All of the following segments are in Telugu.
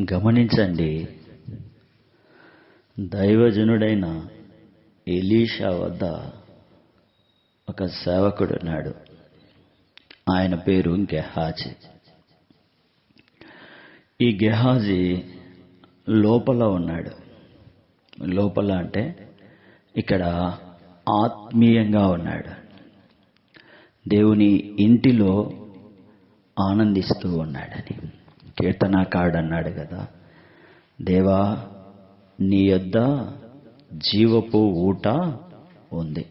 గమనించండి. దైవజనుడైన ఎలీషా వద్ద ఒక సేవకుడు ఉన్నాడు ఆయన పేరు గెహాజీ. ఈ గెహాజీ లోపల ఉన్నాడు. లోపల అంటే ఇక్కడ ఆత్మీయంగా ఉన్నాడు. దేవుని ఇంటిలో ఆనందిస్తూ ఉన్నాడని కీర్తనాకారుడు అన్నాడు కదా. దేవా నీ యొద్ద జీవపు ఊట ఉంది.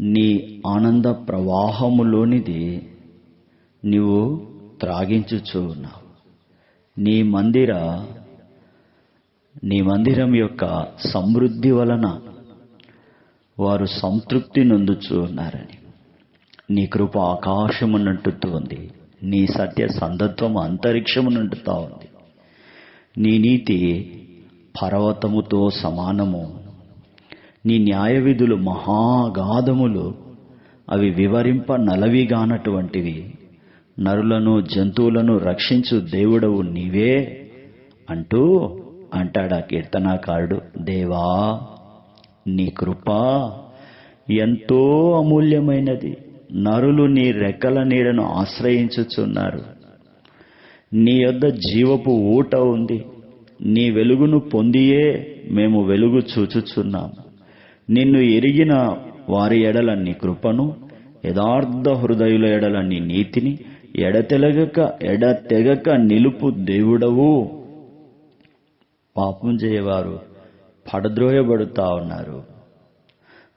నీ ఆనంద ప్రవాహములోనిది నీవు త్రాగించుచూ ఉన్నావు. నీ మందిర నీ మందిరం యొక్క సమృద్ధి వలన వారు సంతృప్తి నొందుచు ఉన్నారని. నీ కృప ఆకాశమున్నట్టు ఉంది. నీ సత్య సందత్వం అంతరిక్షము నుండుతా ఉంది నీ నీతి పర్వతముతో సమానము. నీ న్యాయ విధులు మహాగాధములు. అవి వివరింప నలవిగానటువంటివి. నరులను జంతువులను రక్షించు దేవుడవు నీవే అంటూ అంటాడా కీర్తనాకారుడు. దేవా నీ కృప ఎంతో అమూల్యమైనది. నరులు నీ రెక్కల నీడను ఆశ్రయించుచున్నారు. నీ యొద్ద జీవపు ఊట ఉంది. నీ వెలుగును పొందియే మేము వెలుగు చూచుచున్నాము నిన్ను ఎరిగిన వారి ఎడల నీ కృపను యథార్థ హృదయుల ఎడల నీ నీతిని ఎడతెలగక ఎడతెగక నిలుపు దేవుడవు. పాపం చేయవారు పడద్రోయబడుతా ఉన్నారు.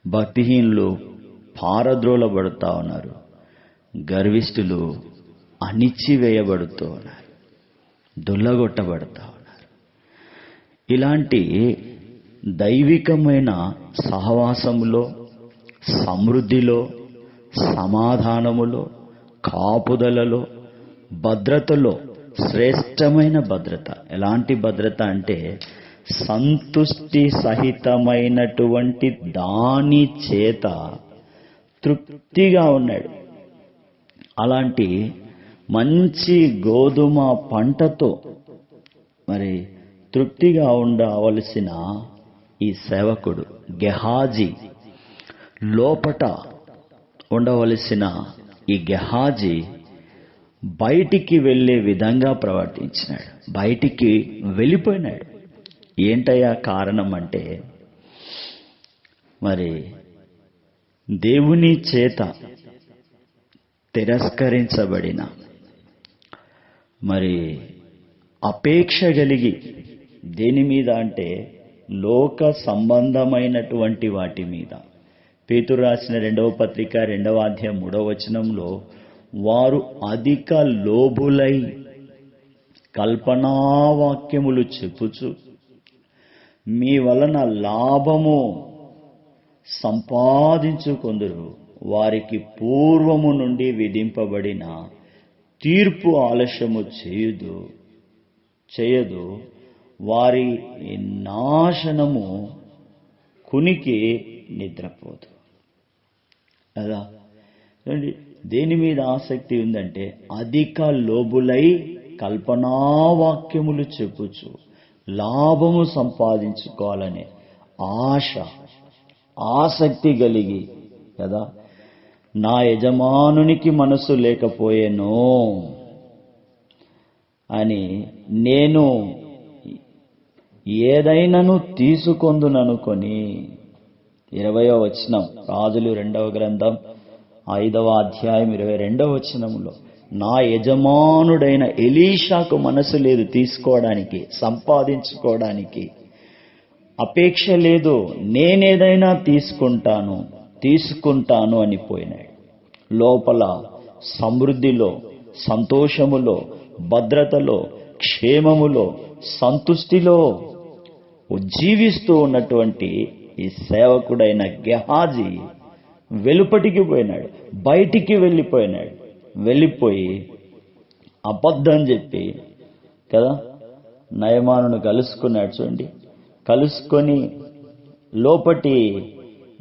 భక్తిహీనులు పారద్రోలబడుతూ ఉన్నారు. గర్విష్ఠులు అణిచివేయబడుతూ ఉన్నారు. దుల్లగొట్టబడుతూ ఉన్నారు. ఇలాంటి దైవికమైన సహవాసములో సమృద్ధిలో సమాధానములో కాపుదలలో భద్రతలో శ్రేష్టమైన భద్రత. ఎలాంటి భద్రత అంటే సంతుష్టి సహితమైనటువంటి దాని చేత తృప్తిగా ఉన్నాడు. అలాంటి మంచి గోధుమ పంటతో మరి తృప్తిగా ఉండవలసిన ఈ సేవకుడు గెహాజీ లోపట ఉండవలసిన ఈ గెహాజీ బయటికి వెళ్ళే విధంగా ప్రవర్తించినాడు. బయటికి వెళ్ళిపోయినాడు. ఏంటయ్యా కారణం అంటే మరి దేవుని చేత తిరస్కరించబడిన మరి అపేక్ష కలిగి దేని మీద అంటే లోక సంబంధమైనటువంటి వాటి మీద. పేతురు రాసిన రెండవ పత్రిక రెండవ అధ్యాయం మూడవ వచనంలో వారు అధిక లోబులై కల్పనావాక్యములు చెప్పుచు మీ వలన లాభము సంపాదించుకొందరు. వారికి పూర్వము నుండి విధింపబడిన తీర్పు ఆలస్యము చేయదు చేయదు. వారి నాశనము కునికి నిద్రపోదు. కదా? చూడండి దేని మీద ఆసక్తి ఉందంటే అధిక లోబులై కల్పనావాక్యములు చెప్పుచు లాభము సంపాదించుకోవాలనే ఆశ ఆసక్తి కలిగి కదా? నా యజమానునికి మనసు లేకపోయేను అని నేను ఏదైనాను తీసుకొందుననుకొని ఇరవయో వచనం రాజులు రెండవ గ్రంథం ఐదవ అధ్యాయం ఇరవై రెండవ వచనంలో నా యజమానుడైన ఎలీషాకు మనసు లేదు తీసుకోవడానికి సంపాదించుకోవడానికి. అపేక్ష లేదు నేనేదైనా తీసుకుంటాను తీసుకుంటాను అని పోయినాడు లోపల సమృద్ధిలో సంతోషములో భద్రతలో క్షేమములో సంతుష్టిలో జీవిస్తూ ఉన్నటువంటి ఈ సేవకుడైన గెహాజీ వెలుపటికి పోయినాడు బయటికి వెళ్ళిపోయినాడు. వెళ్ళిపోయి అబద్ధం చెప్పి కదా నయమానును కలుసుకున్నాడు చూడండి. కలుసుకొని లోపటి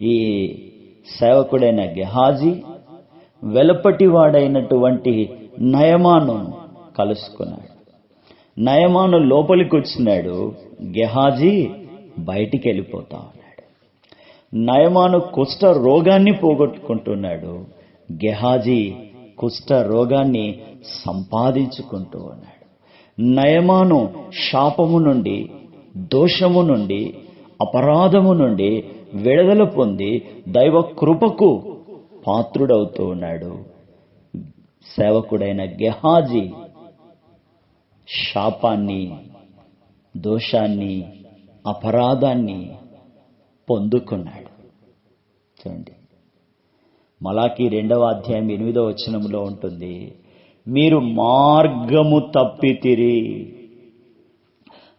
ఈ సేవకుడైన గెహాజీ వెలపటి వాడైనటువంటి నయమాను కలుసుకున్నాడు. నయమాను లోపలికి వచ్చినాడు. గెహాజీ బయటికి వెళ్ళిపోతా ఉన్నాడు. నయమాను కుష్ఠ రోగాన్ని పోగొట్టుకుంటున్నాడు. గెహాజీ కుష్ఠ రోగాన్ని సంపాదించుకుంటూ ఉన్నాడు. నయమాను శాపము నుండి దోషము నుండి అపరాధము నుండి విడుదల పొంది దైవ కృపకు పాత్రుడవుతూ ఉన్నాడు. సేవకుడైన గెహాజీ శాపాన్ని దోషాన్ని అపరాధాన్ని పొందుకున్నాడు. చూడండి. మలాకి రెండవ అధ్యాయం ఎనిమిదవ వచనంలో ఉంటుంది మీరు మార్గము తప్పితిరి.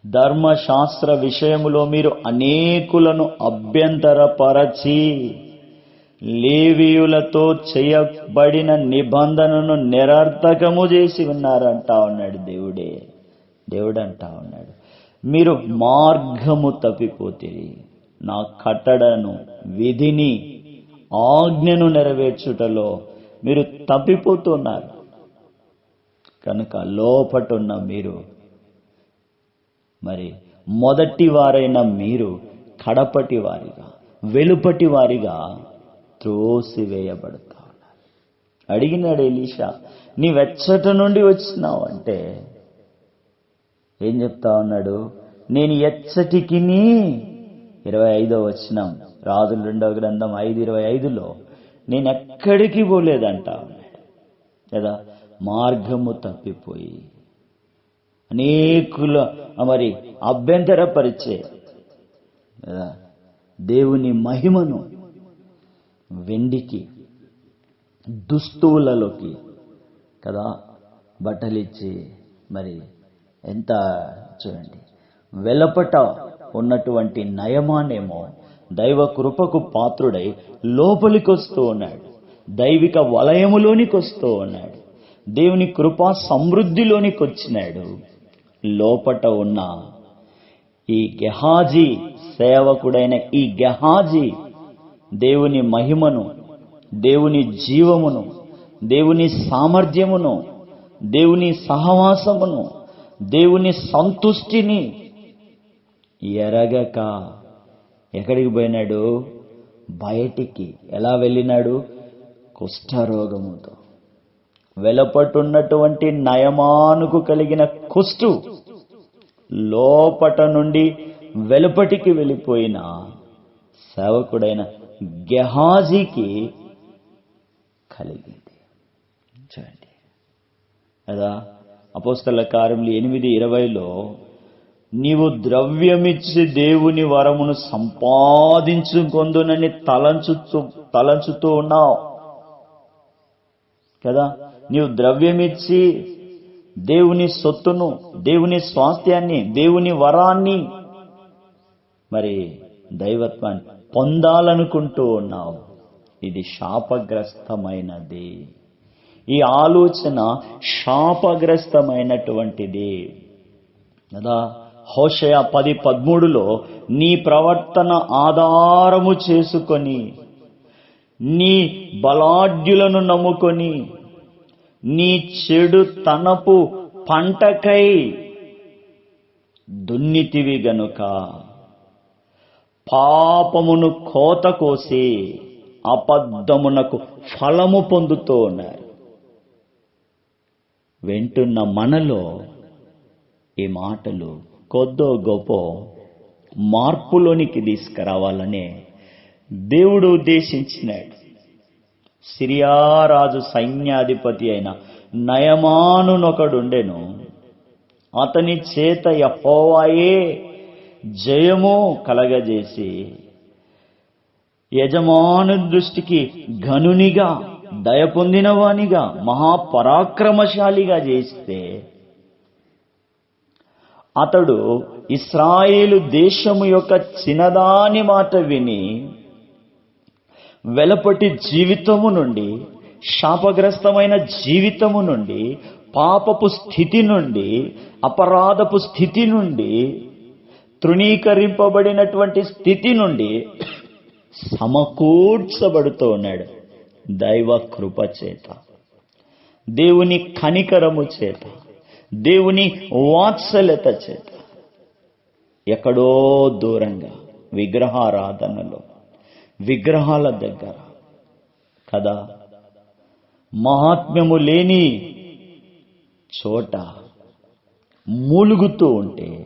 ధర్మశాస్త్ర విషయములో మీరు అనేకులను అభ్యంతరపరచి లేవీయులతో చేయబడిన నిబంధనను నిరర్థకము చేసి ఉన్నారంటా ఉన్నాడు దేవుడే. దేవుడు అంటా ఉన్నాడు. మీరు మార్గము తప్పిపోతే నా కట్టడను విధిని ఆజ్ఞను నెరవేర్చుటలో మీరు తప్పిపోతున్నారు. కనుక లోపటున్న మీరు మరి మొదటి వారైన మీరు కడపటి వారిగా వెలుపటి వారిగా త్రోసివేయబడతా ఉన్నారు అడిగినాడు ఎలీషా నీ వెచ్చట నుండి వచ్చినావు అంటే ఏం చెప్తా ఉన్నాడు? నేను ఎచ్చటికి ఇరవై ఐదో వచ్చినాం రాజు రెండవ గ్రంథం ఐదు ఇరవై ఐదులో నేను ఎక్కడికి పోలేదంట ఉన్నాడు కదా మార్గము తప్పిపోయి అనేకుల మరి అభ్యంతరపరిచే కదా దేవుని మహిమను వెండికి దుస్తువులలోకి కదా బట్టలిచ్చి మరి ఎంత చూడండి వెలపట ఉన్నటువంటి నయమానేమో దైవ కృపకు పాత్రుడై లోపలికి వస్తూ ఉన్నాడు. దైవిక వలయములోనికి వస్తూ ఉన్నాడు. దేవుని కృపా సమృద్ధిలోనికి వచ్చినాడు లోపట ఉన్న ఈ గెహాజీ సేవకుడైన ఈ గెహాజీ దేవుని మహిమను దేవుని జీవమును దేవుని సామర్థ్యమును దేవుని సహవాసమును దేవుని సంతుష్టిని ఎరగక ఎక్కడికి పోయినాడు? బయటికి. ఎలా వెళ్ళినాడు? కుష్ఠరోగముతో. వెలపట్టున్నటువంటి నయమానుకు కలిగిన కుష్టు లోపట నుండి వెలుపటికి వెళ్ళిపోయిన సేవకుడైన గెహాజీకి కలిగింది. చూడండి. కదా? అపోస్తల కార్యములు ఎనిమిది ఇరవైలో నీవు ద్రవ్యమిచ్చి దేవుని వరమును సంపాదించుకొందునని తలంచుతూ తలంచుతూ ఉన్నావు. కదా? నీవు ద్రవ్యమిచ్చి దేవుని సొత్తును దేవుని స్వాస్థ్యాన్ని దేవుని వరాన్ని మరి దైవత్వాన్ని పొందాలనుకుంటూ ఉన్నావు. ఇది శాపగ్రస్తమైనది. ఈ ఆలోచన శాపగ్రస్తమైనటువంటిది. కదా? హోషయ పది పదమూడులో నీ ప్రవర్తన ఆధారము చేసుకొని నీ బలాఢ్యులను నమ్ముకొని నీ చెడు తనపు పంటకై దున్నితివి గనుక. పాపమును కోత కోసి అబద్ధమునకు ఫలము పొందుతూ ఉన్నారు వింటున్న మనలో ఈ మాటలు కొద్దో గొప్ప మార్పులోనికి తీసుకురావాలనే దేవుడు ఉద్దేశించినాడు. సిరియారాజు సైన్యాధిపతి అయిన నయమానునొకడుండెను. అతని చేత యహోవాయే జయము కలగజేసి యజమాను దృష్టికి ఘనునిగా దయ పొందినవానిగా మహాపరాక్రమశాలిగా చేస్తే అతడు ఇస్రాయేలు దేశము యొక్క చిన్నదాని మాట విని వెలపటి జీవితము నుండి శాపగ్రస్తమైన జీవితము నుండి పాపపు స్థితి నుండి అపరాధపు స్థితి నుండి తృణీకరింపబడినటువంటి స్థితి నుండి సమకూర్చబడుతూ ఉన్నాడు దైవ కృప చేత. దేవుని కనికరము చేత. దేవుని వాత్సల్యత చేత. ఎక్కడో దూరంగా విగ్రహారాధనలో విగ్రహాల దగ్గర. కదా? మహాత్మ్యము లేని చోట మూలుగుతూ ఉంటే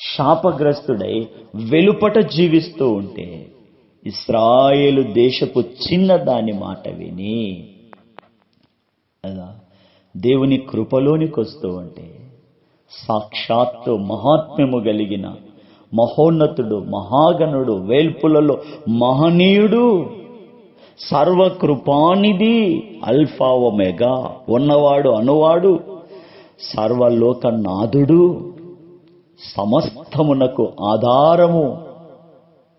శాపగ్రస్తుడై వెలుపట జీవిస్తూ ఉంటే ఇస్రాయేలు దేశపు చిన్న దాని మాట విని కదా? దేవుని కృపలోనికి వస్తూ ఉంటే సాక్షాత్తు మహాత్మ్యము కలిగిన మహోన్నతుడు మహాగణుడు వేల్పులలో మహనీయుడు సర్వకృపానిధి అల్ఫావమేగా ఉన్నవాడు అనువాడు సర్వలోకనాథుడు సమస్తమునకు ఆధారము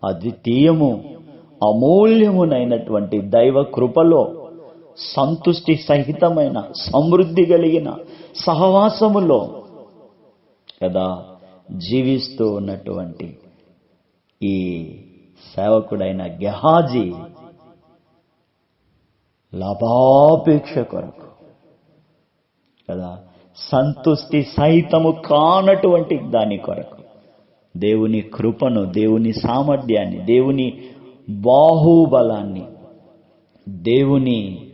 అద్వితీయము అమూల్యమునైనటువంటి దైవ కృపలో సంతుష్టి సహితమైన సమృద్ధి కలిగిన సహవాసములో కదా? జీవిస్తూ ఉన్నటువంటి ఈ సేవకుడైన గెహాజీ లాభాపేక్ష కొరకు కదా? సంతుష్టి సహితము కానటువంటి దాని కొరకు దేవుని కృపను దేవుని సామర్థ్యాన్ని దేవుని బాహుబలాన్ని దేవుని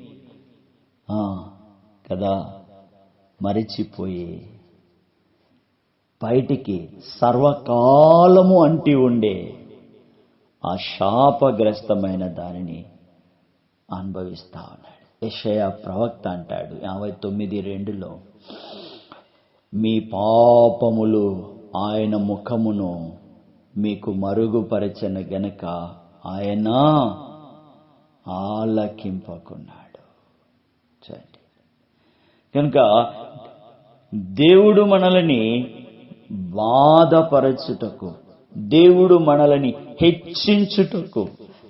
కదా? మరిచిపోయి బయటికి సర్వకాలము అంటి ఉండే ఆ శాపగ్రస్తమైన దానిని అనుభవిస్తా ఉన్నాడు. యషయ ప్రవక్త అంటాడు యాభై తొమ్మిది రెండులో మీ పాపములు ఆయన ముఖమును మీకు మరుగుపరచన గనక ఆయన ఆలకింపకున్నాడు. చూడండి. కనుక దేవుడు మనల్ని బాధపరచుటకు దేవుడు మనలని హెచ్చించుటకు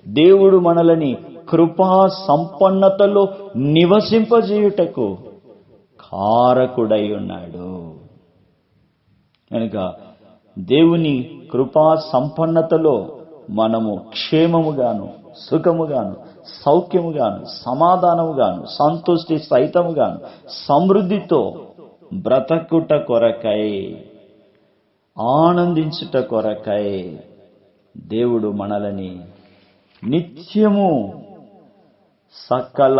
దేవుడు మనలని కృపా సంపన్నతలో నివసింపజేయుటకు కారకుడై ఉన్నాడు కనుక దేవుని కృపా సంపన్నతలో మనము క్షేమముగాను సుఖముగాను సౌఖ్యముగాను సమాధానముగాను సంతోష్టి సహితముగాను సమృద్ధితో బ్రతకుట కొరకై ఆనందించుట కొరకై దేవుడు మనలని నిత్యము సకల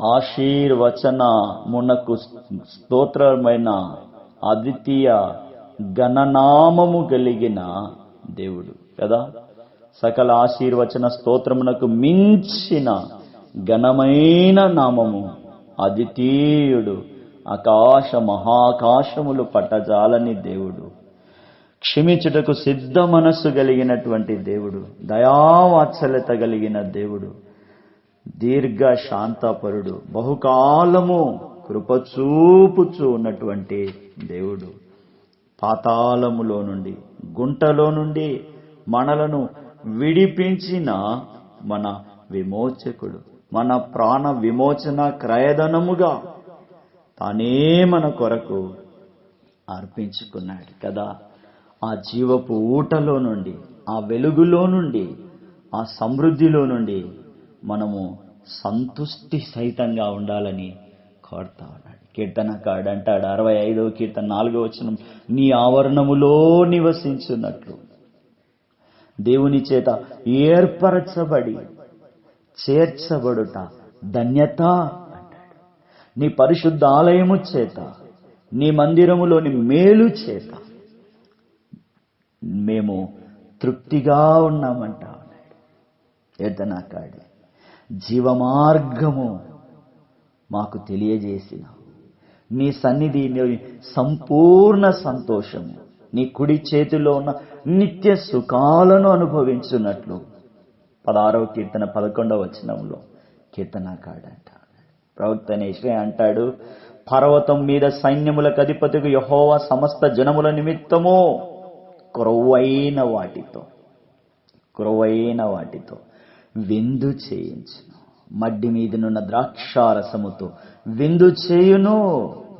ఆశీర్వచన మునకు స్తోత్రమైన అద్వితీయ గణనామము కలిగిన దేవుడు కదా? సకల ఆశీర్వచన స్తోత్రమునకు మించిన ఘనమైన నామము అద్వితీయుడు. ఆకాశ మహాకాశములు పట్టజాలని దేవుడు. క్షమించుటకు సిద్ధ మనస్సు కలిగినటువంటి దేవుడు దయావాత్సల్యత కలిగిన దేవుడు దీర్ఘ శాంతపరుడు బహుకాలము కృపచూపుచూ ఉన్నటువంటి దేవుడు. పాతాళములో నుండి గుంటలో నుండి మనలను విడిపించిన మన విమోచకుడు మన ప్రాణ విమోచన క్రయధనముగా తానే మన కొరకు అర్పించుకున్నాడు కదా. ఆ జీవపు ఊటలో నుండి ఆ వెలుగులో నుండి ఆ సమృద్ధిలో నుండి మనము సంతుష్టి సహితంగా ఉండాలని కోరుతా ఉన్నాడు కీర్తనకాడు అంటాడు. అరవై ఐదో కీర్తన నాలుగో వచనం నీ ఆవరణములో నివసించున్నట్లు. దేవుని చేత ఏర్పరచబడి చేర్చబడుట ధన్యత అంటాడు. నీ పరిశుద్ధ ఆలయము చేత నీ మందిరములోని మేలు చేత మేము తృప్తిగా ఉన్నామంట. అన్నాడు ఎద్దనాకాడు జీవమార్గము మాకు తెలియజేసిన నీ సన్నిధి సంపూర్ణ సంతోషము నీ కుడి చేతిలో ఉన్న నిత్య సుఖాలను అనుభవించున్నట్లు. పదహారవ కీర్తన పదకొండవ వచనంలో కీర్తనాకాడంట. ప్రవక్త నేశ్వే అంటాడు పర్వతం మీద సైన్యములకు అధిపతికి యహోవా సమస్త జనముల నిమిత్తము క్రొవ్వైన వాటితో క్రొవ్వైన వాటితో విందు చేయించును. మడ్డి మీదనున్న ద్రాక్షారసముతో విందు చేయును.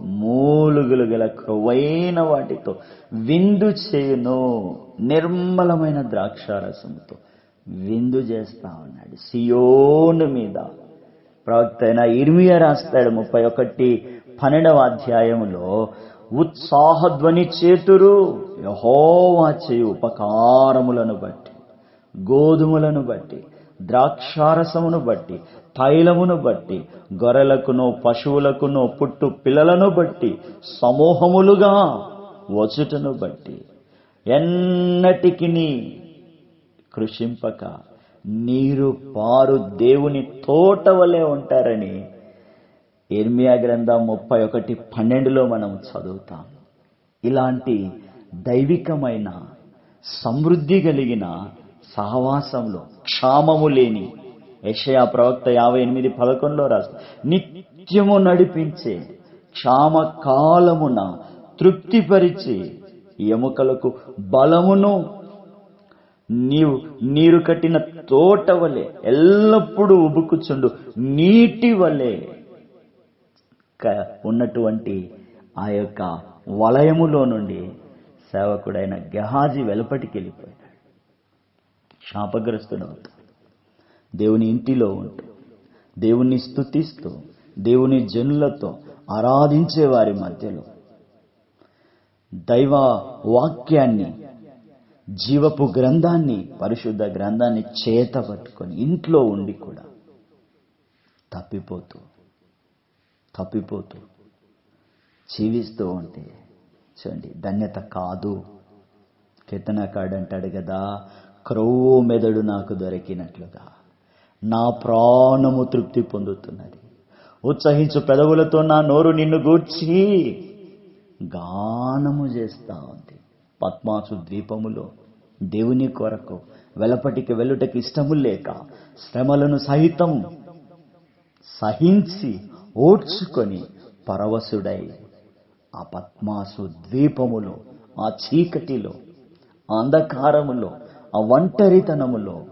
మూలుగులు గల క్రొవైన వాటితో విందు చేయును. నిర్మలమైన ద్రాక్షారసముతో విందు చేస్తా ఉన్నాడు. సియోను మీద ప్రవక్త అయిన ఇర్మియా రాస్తాడు ముప్పై ఒకటి పన్నెండవ అధ్యాయములో ఉత్సాహధ్వని చేతురు యహోవా చేయు ఉపకారములను బట్టి గోధుమలను బట్టి ద్రాక్షారసమును బట్టి తైలమును బట్టి గొర్రెలకును పశువులకును పుట్టు పిల్లలను బట్టి సమూహములుగా వచ్చుటను బట్టి ఎన్నటికి కృషింపక నీరు పారు దేవుని తోట వలె ఉంటారని ఎర్మియా గ్రంథం ముప్పై ఒకటి పన్నెండులో మనం చదువుతాం. ఇలాంటి దైవికమైన సమృద్ధి కలిగిన సహవాసంలో క్షామము లేని యషయా ప్రవక్త యాభై ఎనిమిది పదకొండులో రాసు నిత్యము నడిపించే క్షామ కాలమున తృప్తిపరిచి ఎముకలకు బలమును నీవు నీరు కట్టిన తోట వలె ఎల్లప్పుడూ ఉబుకుచుండు నీటి వలె ఉన్నటువంటి ఆ యొక్క వలయములో నుండి సేవకుడైన గెహాజీ వెలుపటికి వెళ్ళిపోయాడు. శాపగ్రస్తుడవుతూ దేవుని ఇంటిలో ఉంటూ దేవుణ్ణి స్తుతిస్తూ దేవుని జనులతో ఆరాధించే వారి మధ్యలో దైవ వాక్యాన్ని జీవపు గ్రంథాన్ని పరిశుద్ధ గ్రంథాన్ని చేత పట్టుకొని ఇంట్లో ఉండి కూడా తప్పిపోతూ తప్పిపోతూ జీవిస్తూ ఉంటే చూడండి ధన్యత కాదు. కీర్తనకాడు అంటాడు కదా క్రొవ్వు మెదడు నాకు దొరికినట్లుగా. నా ప్రాణము తృప్తి పొందుతున్నది. ఉత్సహించు పెదవులతో నా నోరు నిన్ను గూర్చి గానము చేస్తా ఉంది. పద్మాసు ద్వీపములో దేవుని కొరకు వెలపటికి వెళ్ళుటకి ఇష్టము లేక శ్రమలను సహితం సహించి ఓడ్చుకొని పరవశుడై ఆ పద్మాసు ద్వీపములో ఆ చీకటిలో ఆ అంధకారములో ఆ ఒంటరితనములో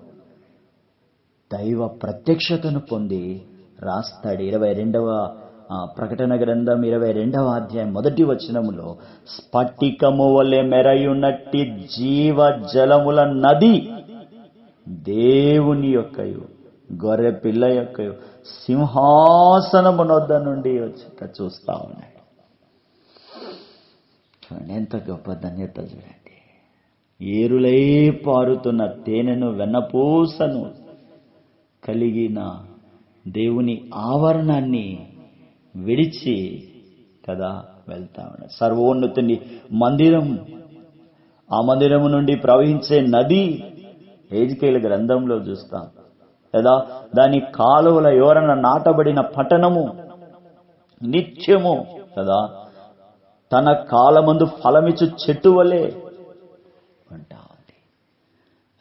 దైవ ప్రత్యక్షతను పొంది రాస్తాడు. ఇరవై రెండవ ప్రకటన గ్రంథం ఇరవై రెండవ అధ్యాయం మొదటి వచనములో స్ఫటికము వలె మెరయున్నట్టి జీవ జలముల నది దేవుని యొక్కయు. గొర్రె పిల్ల యొక్క సింహాసనమునొద్ద నుండి వచ్చుట చూస్తా ఉన్నాడు. చూడండి ఎంత గొప్ప ధన్యత చూడండి. ఏరులై పారుతున్న తేనెను వెన్నపూసను కలిగిన దేవుని ఆవరణాన్ని విడిచి కదా వెళ్తా ఉన్నాడు. సర్వోన్నతుని మందిరం ఆ మందిరము నుండి ప్రవహించే నది ఏజికేల గ్రంథంలో చూస్తాం. కదా? దాని కాలువల ఎవరన నాటబడిన పట్టణము నిత్యము కదా? తన కాలమందు ఫలమిచ్చు చెట్టు వలె ఉంటా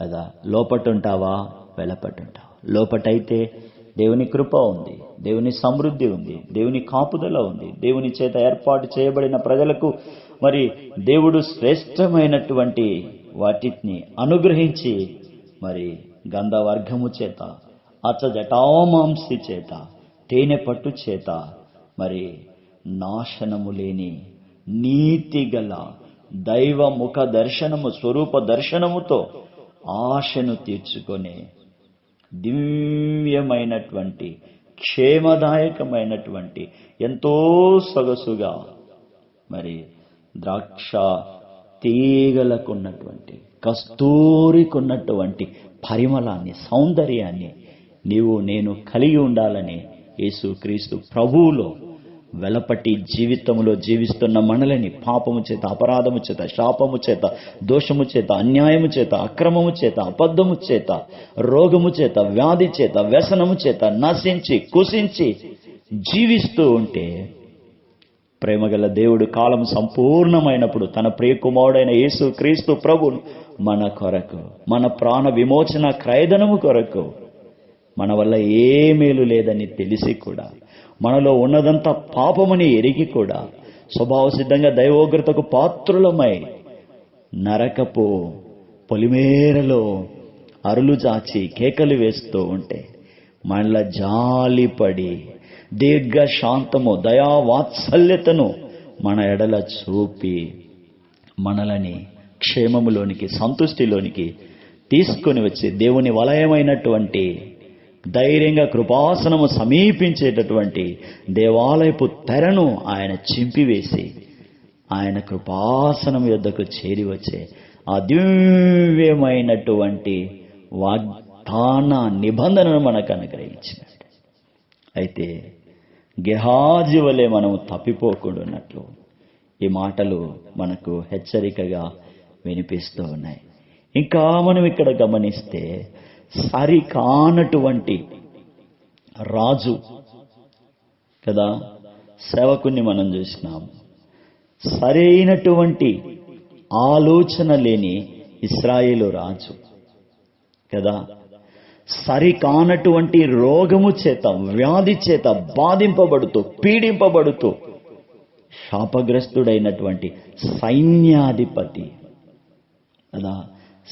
కదా? లోపటుంటావా? వెలపటుంటావా. లోపటైతే దేవుని కృప ఉంది దేవుని సమృద్ధి ఉంది దేవుని కాపుదల ఉంది. దేవుని చేత ఏర్పాటు చేయబడిన ప్రజలకు మరి దేవుడు శ్రేష్టమైనటువంటి వాటిని అనుగ్రహించి మరి గంధవర్గము చేత అచ్చ జటామాంసి చేత తేనె పట్టు చేత మరి నాశనము లేని నీతి గల దైవ ముఖ దర్శనము స్వరూప దర్శనముతో ఆశను తీర్చుకొని దివ్యమైనటువంటి క్షేమదాయకమైనటువంటి ఎంతో సొగసుగా మరి ద్రాక్ష తీగలకున్నటువంటి కస్తూరికున్నటువంటి పరిమళాన్ని సౌందర్యాన్ని నీవు నేను కలిగి ఉండాలని యేసుక్రీస్తు ప్రభువులో వెలపటి జీవితంలో జీవిస్తున్న మనలని పాపము చేత అపరాధము చేత శాపము చేత దోషము చేత అన్యాయము చేత అక్రమము చేత అబద్ధము చేత రోగము చేత వ్యాధి చేత వ్యసనము చేత నశించి కుసించి జీవిస్తూ ఉంటే ప్రేమగల దేవుడు కాలం సంపూర్ణమైనప్పుడు తన ప్రియకుమారుడైన యేసు క్రీస్తు ప్రభును మన కొరకు మన ప్రాణ విమోచన క్రయదనము కొరకు మన వల్ల ఏ మేలు లేదని తెలిసి కూడా మనలో ఉన్నదంతా పాపమని ఎరిగి కూడా స్వభావ సిద్ధంగా దైవోగ్రతకు పాత్రులమై నరకపు పొలిమేరలో అరులు చాచి కేకలు వేస్తూ ఉంటే మనల జాలిపడి దీర్ఘ శాంతము దయా వాత్సల్యతను మన ఎడల చూపి మనలని క్షేమములోనికి సంతుష్టిలోనికి తీసుకొని వచ్చి దేవుని వలయమైనటువంటి ధైర్యంగా కృపాసనము సమీపించేటటువంటి దేవాలయపు తెరను ఆయన చింపివేసి ఆయన కృపాసనం యొద్దకు చేరి వచ్చే ఆ వాగ్దాన నిబంధనను మనకు అనుగ్రహించినట్టు అయితే గెహాజీ వలె మనం తప్పిపోకూడనట్లు ఈ మాటలు మనకు హెచ్చరికగా వినిపిస్తూ ఉన్నాయి. ఇంకా మనం ఇక్కడ గమనిస్తే సరికానటువంటి రాజు కదా సేవకుని మనం చూసినాం. సరైనటువంటి ఆలోచన లేని ఇస్రాయేలు రాజు కదా సరికానటువంటి రోగము చేత వ్యాధి చేత బాధింపబడుతూ పీడింపబడుతూ శాపగ్రస్తుడైనటువంటి సైన్యాధిపతి. కదా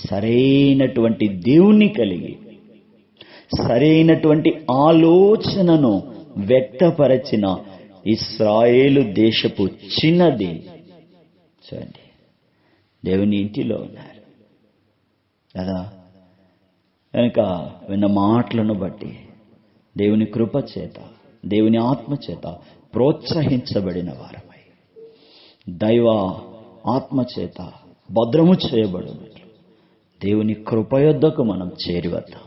సరైనటువంటి దేవుణ్ణి కలిగి సరైనటువంటి ఆలోచనను వ్యక్తపరచిన ఇస్రాయేలు దేశపు చిన్నది. చూడండి దేవుని ఇంటిలో ఉన్నారు. కదా కనుక విన్న మాటలను బట్టి దేవుని కృప చేత దేవుని ఆత్మ చేత ప్రోత్సహించబడిన వారమై. దైవ ఆత్మ చేత భద్రము చేయబడినట్లు దేవుని కృప యొద్దకు మనం చేరివద్దాం